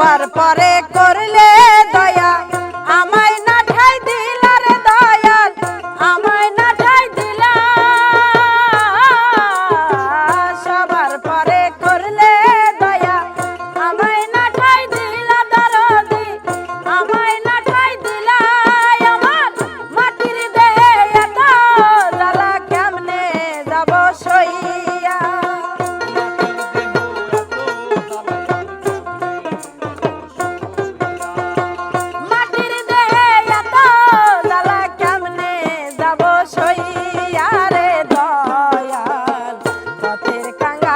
সবার পরে করলে দয়া। আমায়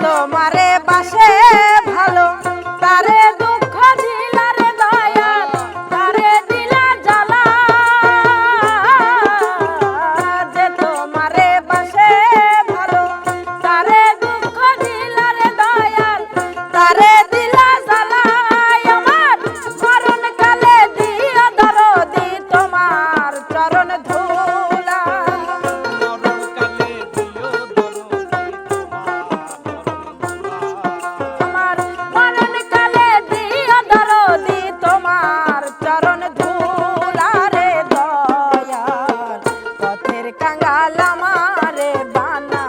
তোমারে বাসে ভালো তারে কাঙ্গাল আমারে বানা